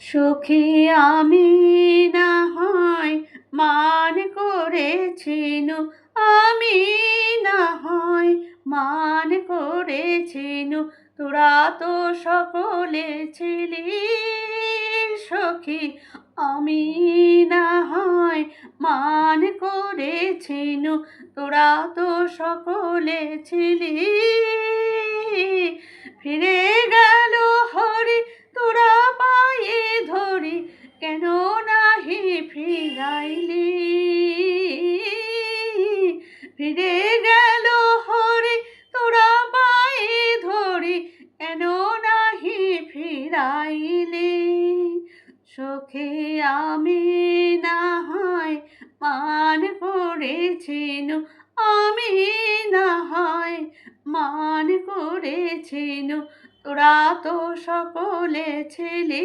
সখী আমি না হয় মান করেছিনু আমি না হয় মান করেছিনু তোরা তো সকলে ছিলি সখী, আমি না হয় মান করেছিনু তোরা তো সকলে ছিলি ফিরে গেল হরি, তোরা পায়ে ধরি, কেন নাহি ফিরাইলি? সখে আমি না হয় মান করেছিনু আমি না হয় মান করেছিনু তোরা তো সকলে ছেলে।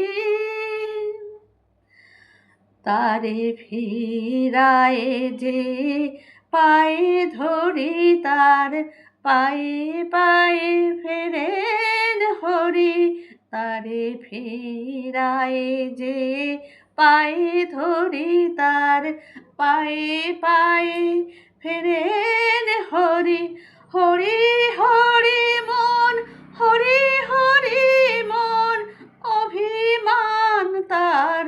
তারে ফিরায়ে যে পায়ে ধরি তার, পায়ে পায়ে ফেরেন হরি। তারে ফিরায়ে যে পায়ে ধরি তার, পায়ে পায়ে ফেরেন হরি। হরি হরি মন, হরি হরি মন, অভিমান তার।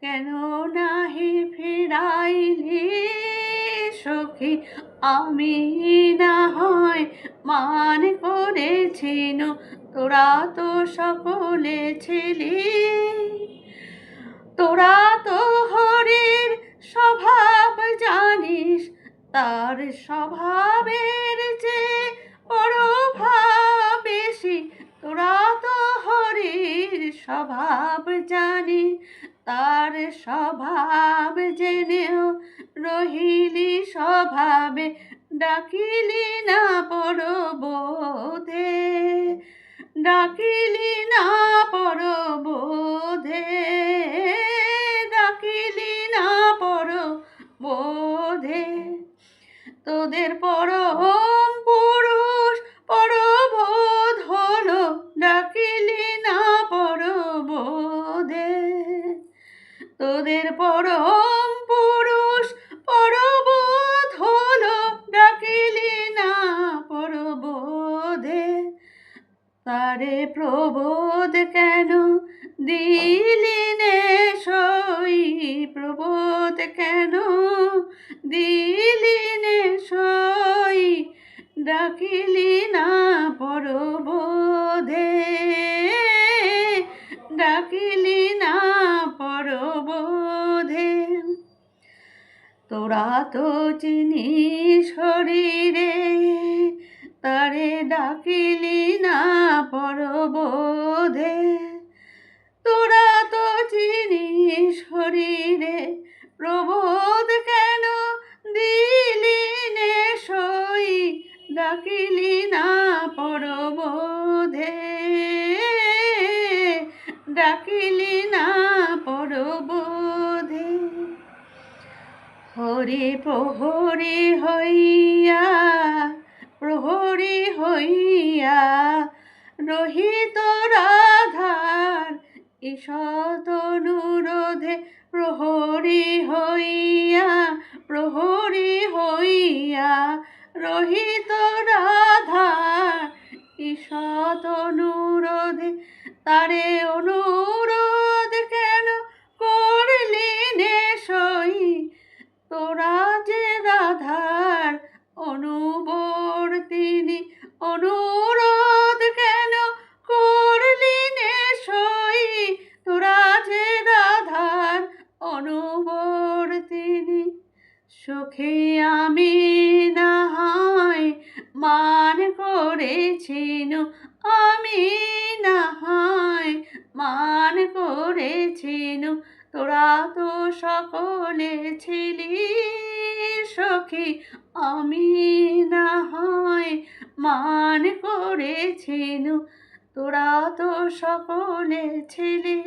কেন নাহি ফিরাইলি সখী আমি না হয় মান করেছিনু তোরা তো সকলে ছিলি। তোরা তো হরির স্বভাব জানিস, তার স্বভাবের যে বেশি, তোরা তো হরির স্বভাব জানি তার স্বভাব জেনেও রহিলি স্বভাবে, ডাকিলি না পরবোধে। ডাকিলি না পরবোধে। ডাকিলি না পরবোধে। তোদের পরম পুরুষ পরবোধ হলো, ডাকিলি না পরবোধে। তোদের পরম তারে প্রবোধ কেন দিলি নে সই? প্রবোধ কেন দিলি নে সই? ডাকিলি না পরবোধে। ডাকিলি না পরবোধে। তোরা তো চিনিস শরীরে তারে ডাকিলি না পরবোধে তোরা তো চিনিস শরীরে প্রবোধ কেন দিলি নে সই, ডাকিলি না পরবোধে ডাকিলি না পরবোধে হরি প্রহরী হইয়া প্রহরী হইয়া রহিত রাধার ঈষৎ অনুরোধে প্রহরী হইয়া প্রহরী হইয়া রহিত রাধার ঈষৎ অনুরোধে তারে অনুরোধ কেন করলি নে সই তোরা সুখে আমি না হয় মান করেছিনু আমি না হয় মান করেছিনু। তোরা তো সকলে ছিলি সখী, আমি না হয় মান করেছিনু। তোরা তো সকলে ছিলি